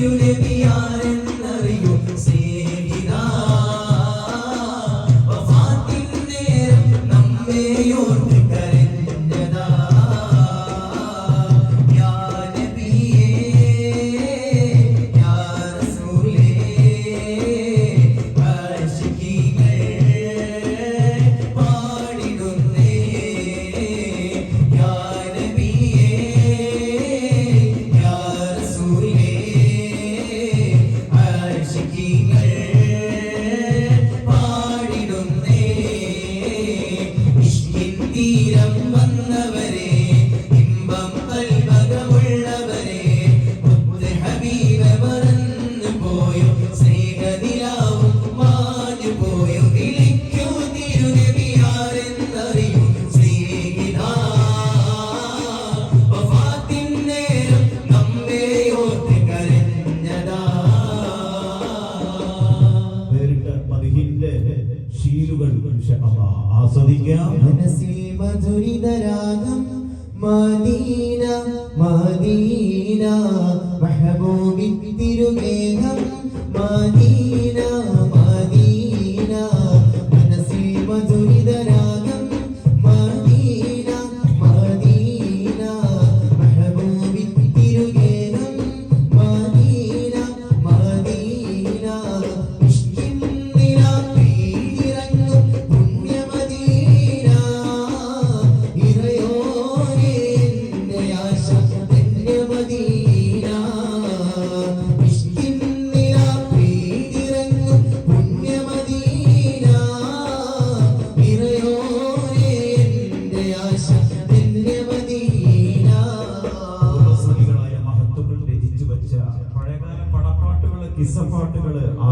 തിരുനബിയാരെന്നറിയൂ സ്നേഹിതാ. ആസ്വദിക്കാം മനസ്സിൽ മധുരിതരാഗം മദീന മദീന. മെഹബൂബിൻ തിരുമേഘം. മദീന.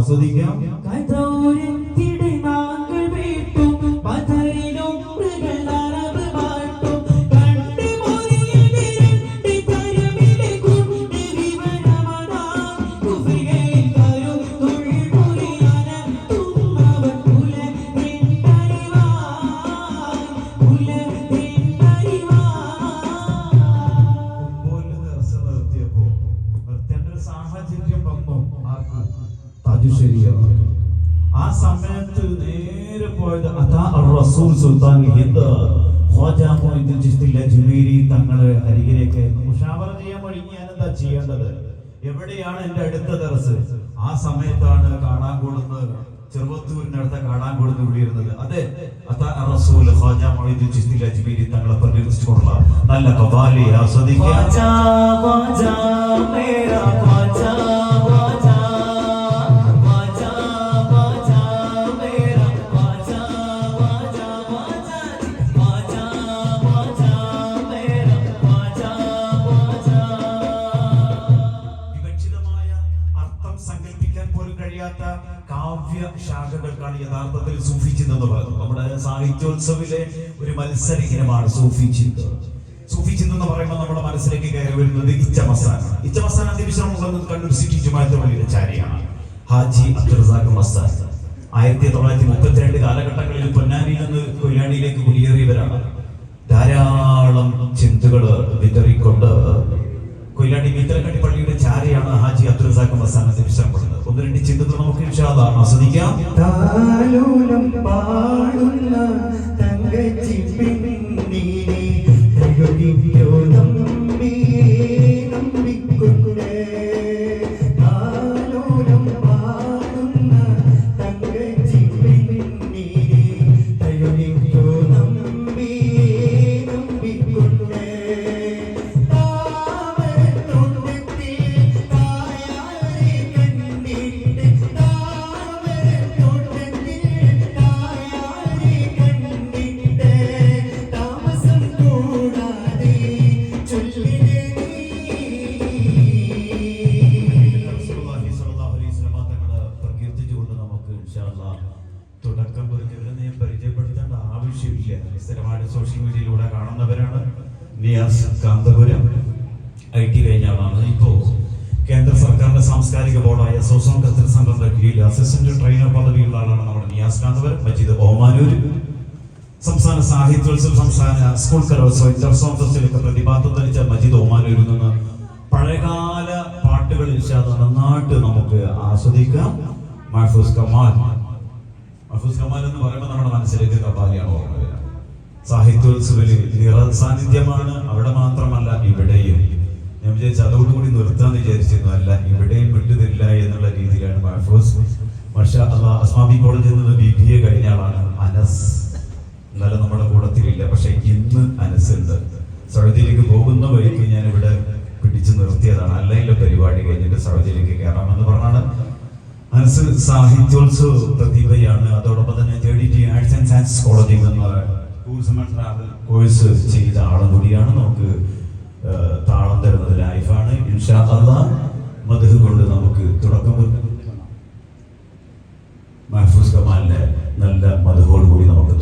ആസ്വദിക്കാം. നേരെ പോയത് അതാ റസൂൽ സുൽത്താൻ ഹിന്ദ് ഖ്വാജ മൊയ്തുൽ ചിസ്തി ലജ്മീരി തങ്ങളെ അരികിലേക്ക് മുഷാവറ ചെയ്യാൻ വഴി ഞാൻ എന്താ ചെയ്യേണ്ടത്? എവിടെയാണ് എന്റെ അടുത്ത ദർസ്? ആ സമയത്താണ് കാണാൻ കൂടുന്നത് ചെറുവത്തൂരിനടുത്ത കാണാൻ കൂടുന്ന വിളിയിരുന്നത് അതെ അതാ റസൂൽ ഖ്വാജ മൊയ്തുൽ ചിസ്തി ലജ്മീരി തങ്ങളെ പ്രകീർത്തിച്ചുകൊണ്ടുള്ള നല്ല കവാലി ആസ്വദിക്കാം നമ്മുടെ സാഹിത്യോത്സവിലെ ഒരു മത്സര ഇനമാണ് സൂഫി ചിന്ത. സൂഫി ചിന്ത എന്ന് പറയുമ്പോൾ നമ്മുടെ മനസ്സിലേക്ക് കയറി വരുന്നത് ഇച്ച മസാന ഇച്ച മസാന അതിവിശ്രമം കൊണ്ടുവന്നത് കണ്ണൂർ സിറ്റി ജുമാഅത്ത് പള്ളിയുടെ ചാരിയാണ്. ഹാജി അബ്ദുറസാഖ് മസ്താൻ. ആയിരത്തി തൊള്ളായിരത്തി മുപ്പത്തിരണ്ട് കാലഘട്ടങ്ങളിൽ പൊന്നാനിയിൽ നിന്ന് കൊയിലാണ്ടിയിലേക്ക് കുടിയേറിയവരാണ്. ധാരാളം ചിന്തകൾ വിതറിക്കൊണ്ട് കൊയിലാണ്ടി മീത്തലക്കണ്ടി പള്ളിയുടെ ഹാജി അബ്ദുറസാഖ് മസ്താൻ വിശ്രമപ്പെടുന്നത്. ഒന്ന് രണ്ട് ചിന്തകൾ നമുക്ക് ആസ്വദിക്കാം. പാടുന്ന തങ്കച്ചി ആവശ്യമില്ല സ്ഥിരമായിട്ട് സോഷ്യൽ മീഡിയയിലൂടെ കാണുന്നവരാണ് നിയാസ് കാന്തപുരം. ഐ ടി കഴിഞ്ഞ ആളാണ്. ഇപ്പോ കേന്ദ്ര സർക്കാരിന്റെ സാംസ്കാരിക ബോർഡായ സോസോം ഖത്തർ സംഘം കീഴിൽ അസിസ്റ്റന്റ് ട്രെയിനർ പദവിയുള്ള ആളാണ് നമ്മുടെ നിയാസ് കാന്തപുരം. മജീദ് ഓമാനൂർ സംസ്ഥാന സാഹിത്യോത്സവ സംസ്ഥാന സ്കൂൾ കലോത്സവം ഇന്റർസോൺ ഫെസ്റ്റിലൊക്കെ പ്രതിഭാഗം ധരിച്ച മജീദ് ഒമാനൂരിൽ നിന്ന് പഴയകാല പാട്ട് പാട്ടുകൾ ഇൻഷാല്ലാ നന്നായിട്ട് നമുക്ക് ആസ്വദിക്കാം. മഹഫൂസ് കമാൽ. മഹഫൂസ് കമാൽ എന്ന് പറയുമ്പോൾ നമ്മുടെ മനസ്സിലേക്ക് കപാലിയാണ് ഓർമ്മ വരിക സാഹിത്യോത്സവിൽ നിറ സാന്നിധ്യമാണ്. അവിടെ മാത്രമല്ല ഇവിടെയും. ഞാൻ വിചാരിച്ചു അതോടുകൂടി നിർത്താന്ന് വിചാരിച്ചിരുന്നു. അല്ല ഇവിടെയും വിട്ടുതരില്ല എന്നുള്ള രീതിയിലാണ് മഹഫൂസ് മഷാ അഥവാ അസ്മാബി കോളേജിൽ നിന്ന് ബി ബി എ കഴിഞ്ഞ ആളാണ് അനസ്. എന്നാലും നമ്മുടെ കൂടത്തിലില്ല പക്ഷെ ഇന്ന് അനസ് ഉണ്ട്. സൗദിയിലേക്ക് പോകുന്ന വഴിക്ക് ഞാൻ ഇവിടെ പിടിച്ചു നിർത്തിയതാണ്. അല്ലെങ്കിൽ പരിപാടി കഴിഞ്ഞിട്ട് സൗദിയിലേക്ക് കയറാമെന്ന് പറഞ്ഞാണ്. അനസ് സാഹിത്യോത്സവ പ്രതിഭയാണ്. അതോടൊപ്പം തന്നെ third T arts and science കോളേജിൽ നിന്ന് ടൂറിസം ആൻഡ് ട്രാവൽ കോഴ്സ് ചെയ്ത ആളും കൂടിയാണ് നമുക്ക് താളം തരുന്നത്. ലൈഫാണ് ഇൻഷാ അള്ളാ മധു കൊണ്ട് നമുക്ക് തുടക്കം മഹഫൂസ് കമാലിന്റെ നല്ല മധുവോടുകൂടി നമുക്ക്